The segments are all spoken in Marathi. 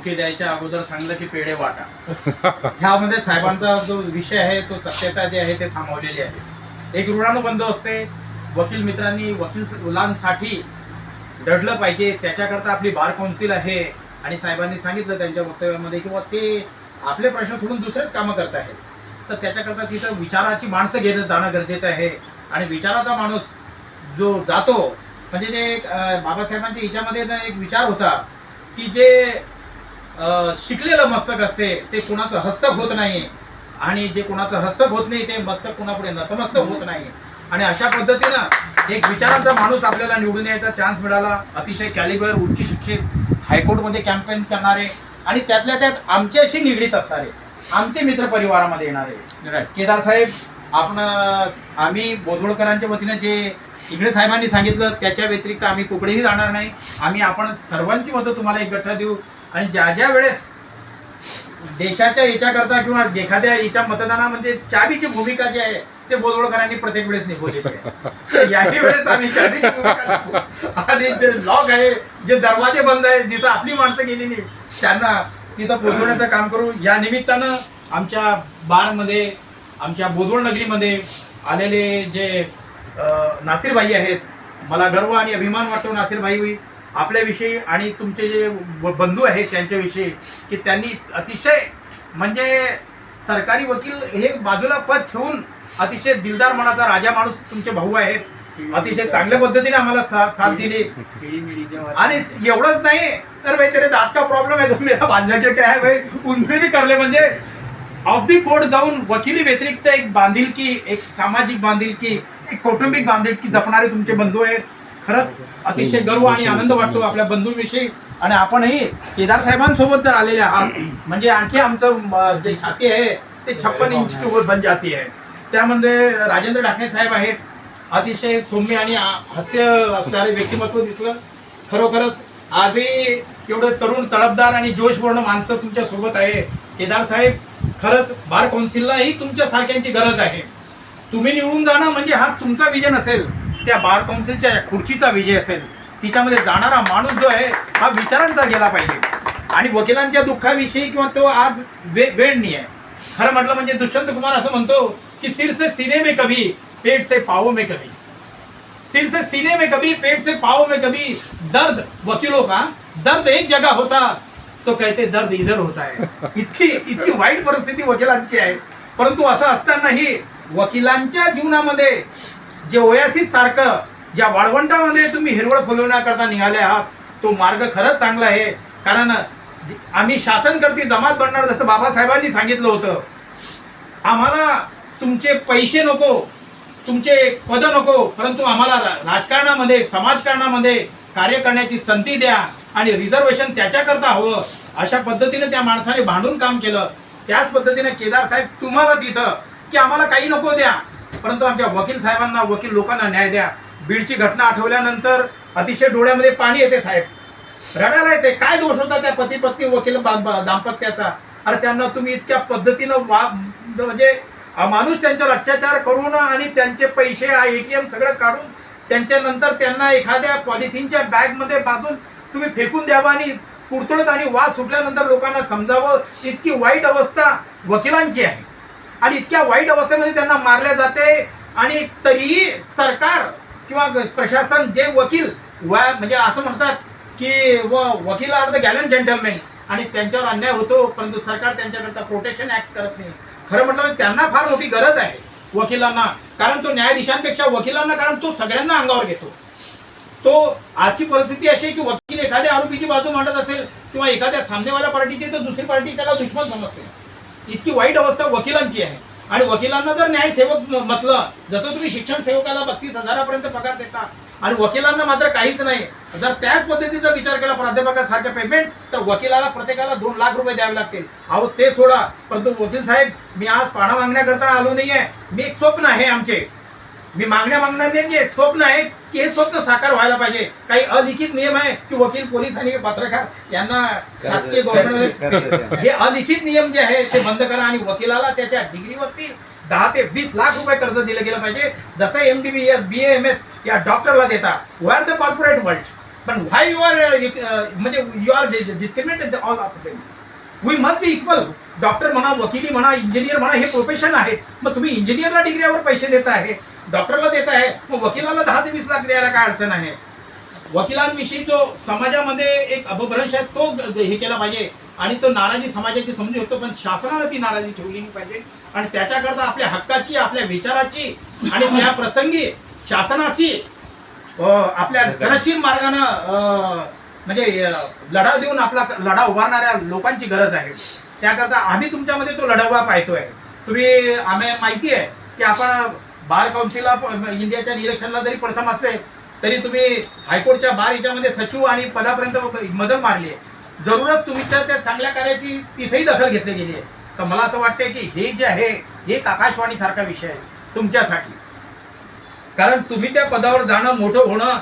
बुके द्यायच्या अगोदर सांगलं की पेढे वाटा. ह्यामध्ये साहेबांचा जो विषय आहे तो सत्यता जी आहे ते सामावलेली आहे. एक ऋणानुबंध असते. वकील मित्रांनी वकील मुलांसाठी दडलं पाहिजे. त्याच्याकरता आपली बार कौन्सिल आहे. आणि साहेबांनी सांगितलं त्यांच्या वक्तव्यामध्ये किंवा ते आपले प्रश्न सोडून दुसरेच कामं करत आहेत. तर त्याच्याकरता तिथं विचाराची माणसं घेणं जाणं गरजेचं आहे. आणि विचाराचा माणूस जो जातो म्हणजे ते एक, बाबासाहेबांच्या हिच्यामध्ये ना एक विचार होता की जे शिकलेलं मस्तक असते ते कुणाचं हस्तक होत नाही. आणि जे कुणाचं हस्तक होत नाही ते मस्तक कुणापुढे नतमस्तक होत नाही. आणि अशा पद्धतीनं एक विचारांचा माणूस आपल्याला निवडून यायचा चान्स मिळाला. अतिशय कॅलिबर उच्च शिक्षित हायकोर्टमध्ये कॅम्पेन करणारे आणि त्यातल्या त्यात आमच्याशी निगडीत असणारे आमचे मित्र परिवारामध्ये येणारे. केदार साहेब आपण आम्ही बोधवळकरांच्या वतीनं जे इंगळे साहेबांनी सांगितलं त्याच्या व्यतिरिक्त आम्ही कुठेही जाणार नाही. आम्ही आपण सर्वांची मतं तुम्हाला एक गठ्ठा देऊ. आणि ज्या ज्या वेळेस देशाच्या याच्याकरता किंवा एखाद्या याच्या मतदानामध्ये चाबीची भूमिका जी आहे ते बोधवळकरांनी प्रत्येक वेळेस निभवलेली आहे. तर याही वेळेस आम्ही चाबीची भूमिका. आणि जे लॉक आहे जे दरवाजे बंद आहे जिथं आपली माणसं गेलेली त्यांना तिथं पोहोचवण्याचं काम करू. या निमित्तानं आमच्या बारमध्ये आमच्या बोदवड नगरीमध्ये आलेले जे अं, नासिरबाई आहेत मला गर्व आणि अभिमान वाटतो नासिरबाई आपल्याविषयी आणि तुमचे जे ब- बंधू आहेत त्यांच्याविषयी की त्यांनी अतिशय म्हणजे सरकारी वकील हे बाजूला पद ठेवून अतिशय दिलदार मनाचा राजा माणूस तुमचे भाऊ आहेत. अतिशय चांगल्या पद्धतीने आम्हाला सा- साथ दिली. आणि एवढंच नाही तर भाई तेरे दात का प्रॉब्लेम आहे? तो मेरा बांधा के क्या भाई? उंचे भी करले म्हणजे ऑफ दी कोर्ट जाऊन वकिली व्यतिरिक्त एक बांधिलकी एक सामाजिक बांधिलकी एक कौटुंबिक बांधिलकी जपणारे तुमचे बंधू आहेत. खरंच अतिशय गर्व आणि आनंद वाटतो आपल्या बंधूंविषयी. आणि आपणही केदार साहेबांसोबत जर आलेले आहात. म्हणजे आणखी आमचं जे छाती आहे ते छप्पन इंच बन जाती आहे. त्यामध्ये राजेंद्र ढाकणे साहेब आहेत. अतिशय सौम्य आणि हास्य असणारे व्यक्तिमत्व दिसलं. खरोखरच आजही एवढं तरुण तडफदार आणि जोशपूर्ण माणसं तुमच्यासोबत आहे. केदार साहेब खरंच बार कौन्सिललाही तुमच्या सारख्यांची गरज आहे. तुम्ही निवडून जाणं म्हणजे हा तुमचा विजय नसेल त्या बार काउन्सिलच्या खुर्चीचा विजय असेल तिच्यामध्ये जाणारा माणूस जो आहे हा विचारांचा गेला पाहिजे. आणि वकिलांच्या दुःखाविषयी किंवा तो आज वे वेळ नाही आहे खरं म्हटलं म्हणजे दुष्यंत कुमार असं म्हणतो की सिर से सीने में कभी पेट से पावो में कभी. सिर से सीने में कभी पेट से पाव में कभी दर्द वकीलों का दर्द एक जगह होता तो कहते दर्द इधर होता है. इतकी इतकी वाईट परिस्थिती वकिलांची आहे. परंतु असं असतानाही वकिलांच्या जीवनामध्ये जे ओयासिस सारखं ज्या वाळवंटामध्ये तुम्ही हिरवळ फुलवण्याकरता निघाले आहात तो मार्ग खरंच चांगला आहे. कारण आम्ही शासनकर्ती जमात बनणार जसं बाबासाहेबांनी सांगितलं होतं. आम्हाला तुमचे पैसे नको तुमचे पद नको परंतु आम्हाला राजकारणामध्ये समाजकारणामध्ये कार्य करण्याची संधी द्या आणि रिझर्वेशन त्याच्याकरता हवं अशा पद्धतीने त्या माणसाने भांडून काम केलं. त्याच पद्धतीने केदार साहेब तुम्हाला तिथं की आम्हाला काही नको द्या. परंतु आमच्या वकील साहेबांना वकील लोकांना न्याय द्या. बीडची घटना आठवल्यानंतर अतिशय डोळ्यामध्ये पाणी येते साहेब. रडायला येते. काय दोष होता त्या पती पत्नी वकील बा- दाम्पत्याचा? अरे त्यांना तुम्ही इतक्या पद्धतीनं वा म्हणजे माणूस त्यांच्यावर अत्याचार करून आणि त्यांचे पैसे एटीएम सगळं काढून त्यांच्यानंतर त्यांना एखाद्या पॉलिथिनच्या बॅगमध्ये बांधून तुम्ही फेकून द्यावं आणि कुरतडत आणि वास सुटल्यानंतर लोकांना समजावं. इतकी वाईट अवस्था वकिलांची आहे. आणि इतक्या वाईट अवस्थेमध्ये त्यांना मारले जाते. आणि तरीही सरकार किंवा प्रशासन जे वकील म्हणजे असं म्हणतात की व वकील आर द गॅलन जेंटलमॅन आणि त्यांच्यावर अन्याय होतो परंतु सरकार त्यांच्याकरता प्रोटेक्शन ऍक्ट करत नाही. खरं म्हटलं त्यांना फार मोठी गरज आहे वकिलांना. कारण तो न्यायाधीशांपेक्षा वकिलांना कारण तो सगळ्यांना अंगावर घेतो. तो आजची परिस्थिती अशी आहे की वकील एखाद्या आरोपीची बाजू मांडत असेल किंवा एखाद्या सामनेवाल्या पार्टीची तर दुसरी पार्टी त्याला दुश्मन समजते. इतकी वाईट अवस्था वकिलांची आहे. आणि वकिलांना जर न्यायसेवक म्हटलं जसं तुम्ही शिक्षण सेवकाला बत्तीस हजारापर्यंत पगार देता आणि वकिलांना मात्र काहीच नाही जर त्याच पद्धतीचा विचार केला प्राध्यापकासारखं पेमेंट तर वकिलाला प्रत्येकाला दोन लाख रुपये द्यावे लागतील. अहो ते सोडा. परंतु वकील साहेब मी आज पाडा मागण्याकरता आलो नाहीये. मी एक स्वप्न आहे आमचे. मी मागण्या मागणार नाही की स्वप्न आहे की हे स्वप्न साकार व्हायला पाहिजे. काही अलिखित नियम आहे की वकील पोलीस आणि पत्रकार यांना शासकीय गव्हर्नमेंट हे अलिखित नियम जे आहे ते बंद करा आणि वकिलाला त्याच्या डिग्रीवरती दहा ते वीस लाख रुपये कर्ज दिलं गेलं पाहिजे. जसं M D B S B M S या डॉक्टरला देता. वर द कॉर्पोरेट वर्ल्ड पण व्हाय यू आर म्हणजे you are discriminated all of we must be equal doctor म्हणा वकिली म्हणा इंजिनियर म्हणा हे प्रोफेशन आहेत मग तुम्ही इंजिनियरला डिग्रीवर पैसे देत आहे डॉक्टरला देत आहे मग वकिलाला दहा ते वीस लाख द्यायला काय अडचण आहे? वकिलांविषयी जो समाजामध्ये एक अपभ्रंश आहे तो हे केला पाहिजे. आणि तो नाराजी समाजाची समजू शकतो पण शासनानं ती नाराजी ठेवली नाही पाहिजे. आणि त्याच्याकरता आपल्या हक्काची आपल्या विचाराची आणि त्या प्रसंगी शासनाशी आपल्या रचनाशील मार्गानं म्हणजे लढा देऊन आपला लढा उभारणाऱ्या लोकांची गरज आहे. त्याकरता आम्ही तुमच्यामध्ये तो लढावा पाहतोय. तुम्ही आम्ही माहिती आहे की आपण बार काउन्सिलला इंडियाच्या इलेक्शनला जरी प्रथम असते तरी तुम्ही हायकोर्टच्या बार याच्यामध्ये सचिव आणि पदापर्यंत मदत मारली आहे. जरूरच तुमच्या त्या चांगल्या कार्याची तिथेही दखल घेतली गेली आहे. तर मला असं वाटतंय की हे जे आहे हे एक आकाशवाणी सारखा विषय आहे तुमच्यासाठी. कारण तुम्ही त्या पदावर जाणं मोठं होणं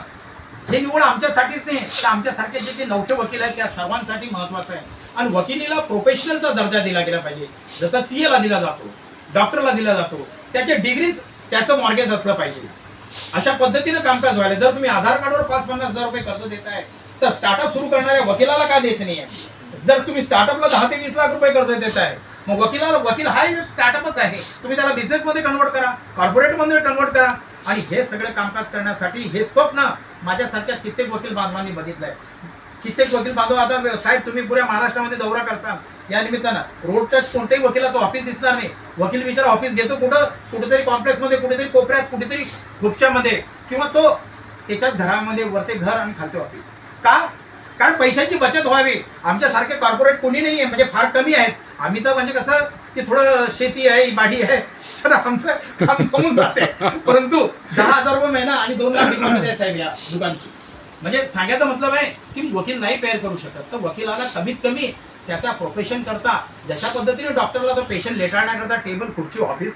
हे निवड आमच्यासाठीच नाही तर आमच्यासारखे जे जे नवखे वकील आहेत त्या सर्वांसाठी महत्वाचं आहे. आणि वकिलीला प्रोफेशनलचा दर्जा दिला गेला पाहिजे. जसा सी ला दिला जातो डॉक्टरला दिला जातो त्याचे डिग्रीज त्याचं मॉर्गेज असलं पाहिजे. अशा पद्धतीनं कामकाज व्हायला जर तुम्ही आधार कार्डवर पाच पन्नास हजार रुपये कर्ज देताय तर स्टार्टअप सुरू करणाऱ्या वकिलाला का देत नाही जर तुम्ही स्टार्टअपला दहा ते वीस लाख रुपये कर्ज देत आहे मग वकिलाला वकील हा एक स्टार्टअपच आहे. तुम्ही त्याला बिझनेसमध्ये कन्वर्ट करा कॉर्पोरेटमध्ये कन्वर्ट करा. आणि हे सगळे कामकाज करण्यासाठी हे स्वप्न माझ्यासारख्या कित्येक वकील बांधवांनी बघितलंय. कित्येक वकील बांधव आता साहेब तुम्ही पुऱ्या महाराष्ट्रामध्ये दौरा करता या निमित्तानं रोड टच कोणत्याही वकिलाचं ऑफिस दिसणार नाही. वकील बिचारा ऑफिस घेतो कुठं? कुठेतरी कॉम्प्लेक्समध्ये कुठेतरी कोपऱ्यात कुठेतरी खुपच्यामध्ये. किंवा तो त्याच्याच घरामध्ये वरते घर आणि खालते ऑफिस का? कारण पैशांची बचत व्हावी. आमच्यासारखे कॉर्पोरेट कोणी नाही आहे म्हणजे फार कमी आहेत. आम्ही तर म्हणजे कसं की थोडं शेती आहे बाडी आहे तर आमचं काम जमून जाते. परंतु दहा हजार रुपये महिना आणि दोन लाख आहे साहेब या दुकानची. म्हणजे सांगायचं मतलब आहे की वकील नाही पेअर करू शकत. तर वकिलाला कमीत कमी त्याचा प्रोफेशन करता जशा पद्धतीने डॉक्टरला तो पेशंट लेटाळण्याकरता टेबल खुर्ची ऑफिस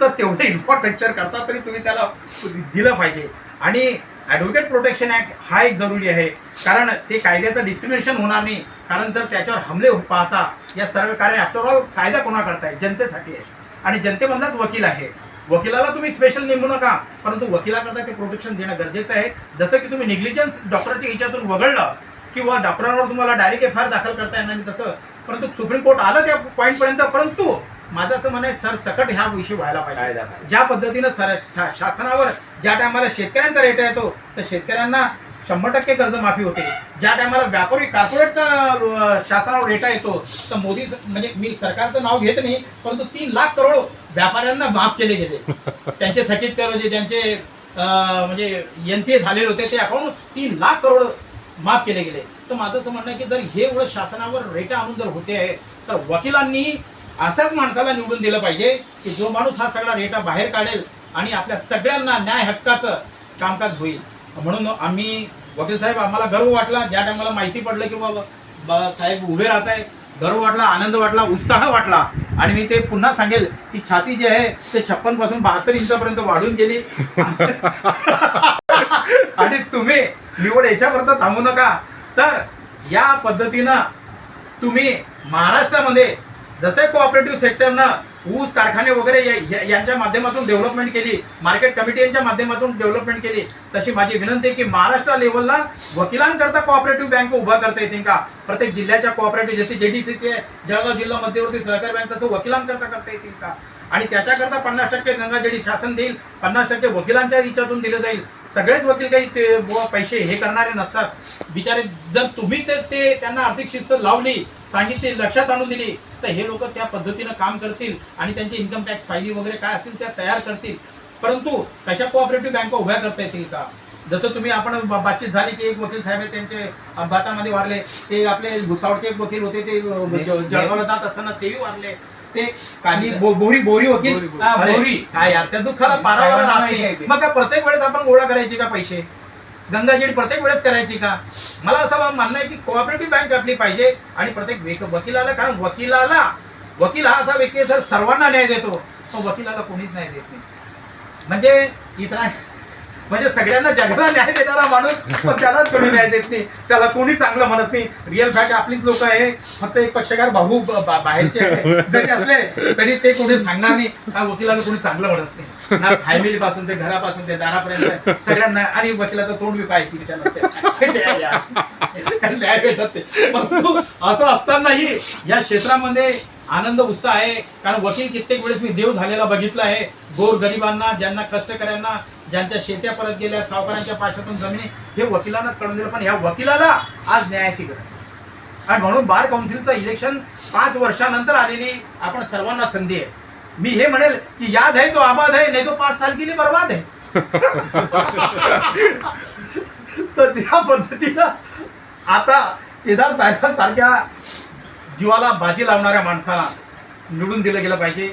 तर तेवढं इन्फ्रास्ट्रक्चर करता तरी तुम्ही त्याला दिलं पाहिजे. आणि ॲडव्होकेट प्रोटेक्शन ॲक्ट हा एक जरुरी आहे. कारण ते कायद्याचं डिस्क्रिमिनेशन होणार नाही. कारण तर त्याच्यावर हमले पाहता या सर्व कारण आफ्टरऑल कायदा कोणा करताय जनतेसाठी आहे. आणि जनतेमधलाच वकील आहे. वकिलाला तुम्ही स्पेशल नेमू नका. परंतु वकिलाकरता ते प्रोटेक्शन देणं गरजेचं आहे. जसं की तुम्ही निग्लिजन्स डॉक्टरच्या ह्याच्यातून वगळलं किंवा डॉक्टरांवर तुम्हाला डायरेक्ट एफ आय आर दाखल करता येणार नाही तसं. परंतु सुप्रीम कोर्ट आलं त्या पॉईंटपर्यंत परंतु माझं असं म्हणणं आहे सर सकट ह्या विषयी व्हायला पाहिजे. ज्या पद्धतीनं सर शा- शासनावर ज्या टायमाला शेतकऱ्यांचा रेट येतो तर शेतकऱ्यांना शंभर टक्के कर्जमाफी होते. ज्या टायमाला व्यापारी कॉर्पोरेटचा शासनावर रेटा येतो तर मोदी म्हणजे मी सरकारचं नाव घेत नाही परंतु तीन लाख करोड व्यापाऱ्यांना माफ केले गेले. त्यांचे थकीत कर जे त्यांचे म्हणजे एन पी ए झालेले होते ते अकाउंट तीन लाख करोड माफ केले गेले. तर माझं असं म्हणणं आहे की जर हे एवढं शासनावर रेटा आणून जर होते आहे तर वकिलांनी अशाच माणसाला निवडून दिलं पाहिजे की जो माणूस हा सगळा रेटा बाहेर काढेल आणि आपल्या सगळ्यांना न्याय हक्काचं कामकाज होईल. म्हणून आम्ही वकील साहेब आम्हाला गर्व वाटला. ज्या टायमाला माहिती पडलं की बाबा साहेब उभे राहत आहे गर्व वाटला आनंद वाटला उत्साह वाटला. आणि मी ते पुन्हा सांगेल की छाती जी आहे ते छप्पनपासून बहात्तर इंचापर्यंत वाढून गेली. आणि तुम्ही निवड याच्यापर्यंत थांबू नका. तर या पद्धतीनं तुम्ही महाराष्ट्रामध्ये जसे कोऑपरेटिव्ह सेक्टरनं ऊस कारखाने वगैरे या- यांच्या माध्यमातून डेव्हलपमेंट केली मार्केट कमिटी यांच्या माध्यमातून डेव्हलपमेंट केली तशी माझी विनंती आहे की महाराष्ट्र लेवलला वकिलांकरता कोऑपरेटिव्ह बँक उभा करता येतील का? प्रत्येक जिल्ह्याच्या कोऑपरेटिव्ह जसे जेडीसीचे जळगाव जिल्हा मध्यवर्ती सहकारी बँक तसं वकिलांकरता करता येतील का? आणि त्याच्याकरता पन्नास टक्के गंगाजडी शासन देईल पन्नास टक्के वकिलांच्या हिच्यातून दिलं जाईल. सगळेच वकील काही ते पैसे हे करणारे नसतात. बिचारे जर तुम्ही ते ते त्यांना आर्थिक शिस्त लावली सांगितली लक्षात आणून दिली तर हे लोक त्या पद्धतीनं काम करतील आणि त्यांचे इन्कम टॅक्स फायली वगैरे काय असतील त्या तयार करतील. परंतु तशा कोऑपरेटिव्ह बँका उभ्या करता येतील का? जसं तुम्ही आपण बातचीत झाली की एक वकील साहेब त्यांचे अपघातामध्ये वारले ते आपले भुसावळचे एक वकील होते ते जळगावला जात असताना तेही वारले. ते काजी बो- बोरी बोरी वकील? बोरी, काय यार त्या दुःखाला पारावारा. मग काय प्रत्येक वेळेस आपण गोळा करायची का पैसे? गंगाजीड प्रत्येक वेळेस करायची का? मला असं मानणं आहे की कोऑपरेटिव्ह बँक आपली पाहिजे आणि प्रत्येक वकिलाला कारण वकिलाला वकील हा असा व्यक्ती सर सर्वांना न्याय देतो. पण वकिलाला कोणीच न्याय देत नाही. म्हणजे इतर म्हणजे सगळ्यांना जगाला न्याय देणारा माणूस पण त्याला कोणी न्याय देत नाही. त्याला कोणी चांगलं म्हणत नाही. रिअल फॅक्ट आपलीच लोक आहे. फक्त एक पक्षकार भाऊ बाहेरचे जरी असले तरी ते कोणी सांगणार नाही. हा वकिलाला कोणी चांगलं म्हणत नाही. ना फॅमिली पासून ते घरापासून ते दारापर्यंत. सगळ्यांना आणि वकिलाचं तोंड बी पाहायची विचार नसते. न्याय न्याय भेटत ते परंतु असं असतानाही या क्षेत्रामध्ये आनंद उत्साह आहे. कारण वकील कित्येक वेळेस मी देव झालेला बघितला आहे. गोर गरिबांना ज्यांना कष्टकऱ्यांना ज्यांच्या शेत्या परत गेल्या सावकारांच्या पाशातून जमिनी हे वकिलांनाच कळून दिलं पण ह्या वकिलाला आज न्यायाची गरज आणि म्हणून बार काउन्सिलचं इलेक्शन पाच वर्षानंतर आलेली आपण सर्वांना संधी आहे. मी हे म्हणेल की याद आहे तो आबाद आहे नाही तो पाच साल केली बर्बाद आहे. तर त्या पद्धतीनं आता केदार साहेबांसारख्या जीवाला बाजी लावणाऱ्या माणसाला निवडून दिलं गेलं पाहिजे.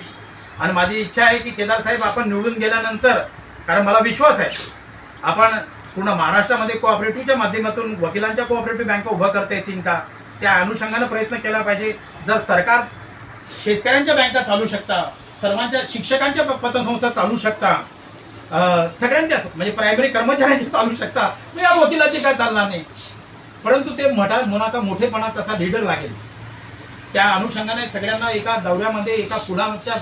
आणि माझी इच्छा आहे की केदार साहेब आपण निवडून गेल्यानंतर कारण मला विश्वास आहे. आपण पूर्ण महाराष्ट्रामध्ये कोऑपरेटिव्हच्या माध्यमातून वकिलांच्या कोऑपरेटिव्ह बँका उभं करता येतील का? त्या अनुषंगानं प्रयत्न केला पाहिजे. जर सरकार शेतकऱ्यांच्या बँका चालू शकता सर्वांच्या शिक्षकांच्या प- पतसंस्था चालू शकता सगळ्यांच्या म्हणजे प्रायमरी कर्मचाऱ्यांच्या चालू शकता मग या वकिलाची काय चालणार नाही. परंतु ते मठा मनाचा मोठेपणा तसा लीडर लागेल. त्या अनुषंगाने सगळ्यांना एका दौऱ्यामध्ये एका फुलाच्या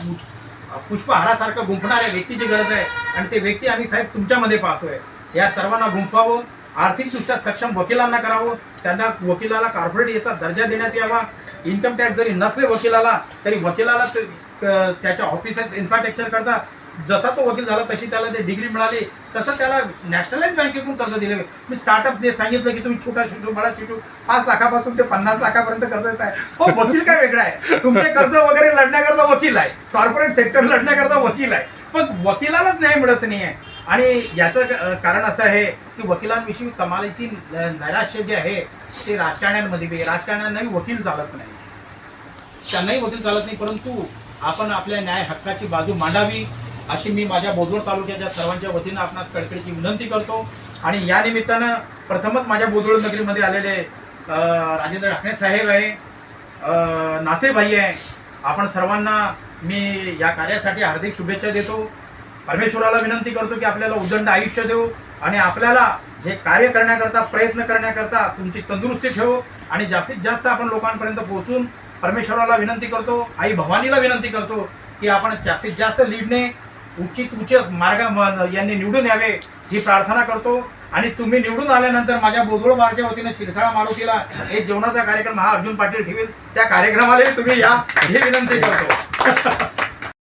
पुष्पहारासारखं गुंफणाऱ्या व्यक्तीची गरज आहे. आणि ते व्यक्ती आम्ही साहेब तुमच्यामध्ये पाहतोय. या सर्वांना गुंफावं आर्थिकदृष्ट्या सक्षम वकिलांना करावं. त्यांना वकिलाला कॉर्पोरेट याचा दर्जा देण्यात यावा. इन्कम टॅक्स जरी नसले वकिलाला तरी वकिलाला ते- त्याच्या ऑफिसेस इन्फ्रास्ट्रक्चर करता जसा तो वकील झाला तशी त्याला ते डिग्री मिळाली. तसं त्याला नॅशनलाइज बँकेकडून कर्ज दिले. मी स्टार्टअप जे सांगितलं की तुम्ही छोटा शिशू बडा शिशू पाच लाखापासून ते पन्नास लाखापर्यंत कर्ज येत आहे हो वकील काय वेगळा आहे? तुमचे कर्ज वगैरे लढण्याकरता वकील आहे. कॉर्पोरेट सेक्टर लढण्याकरता वकील आहे. पण वकिलालाच न्याय मिळत नाही आहे आणि याचं कारण असं आहे की वकिलांविषयी कमालीची नैराश्य जे आहे ते राजकारण्यांमध्ये बी राजकारण्यांनाही वकील चालत नाही. त्यांनाही वकील चालत नाही परंतु आपण आपल्या न्याय हक्काची बाजू मांडावी. अशी मी माझ्या बोदवड तालुक्याच्या सर्वांच्या वतीनं आपणास कडकडीची विनंती करतो. आणि या निमित्तानं प्रथमच माझ्या बोदवड नगरीमध्ये आलेले राजेंद्र ढाकणे साहेब आहे नासे भाई आहे. आपण सर्वांना मी या कार्यासाठी हार्दिक शुभेच्छा देतो. परमेश्वराला विनंती करतो की आपल्याला उदंड आयुष्य देऊ आणि आपल्याला हे कार्य करण्याकरता प्रयत्न करण्याकरता तुमची तंदुरुस्ती ठेवू आणि जास्तीत जास्त आपण लोकांपर्यंत पोहोचून परमेश्वराला विनंती करतो आई भवानीला विनंती करतो की आपण जास्तीत जास्त लीडने उचित उचित मार्ग यांनी निवडून यावे ही प्रार्थना करतो. आणि तुम्ही निवडून आल्यानंतर माझ्या बोधोळ बारच्या वतीने शिरसाळा मारुतीला एक जेवणाचा कार्यक्रम हा अर्जुन पाटील ठेवेल. त्या कार्यक्रमालाही तुम्ही या ही विनंती करतो.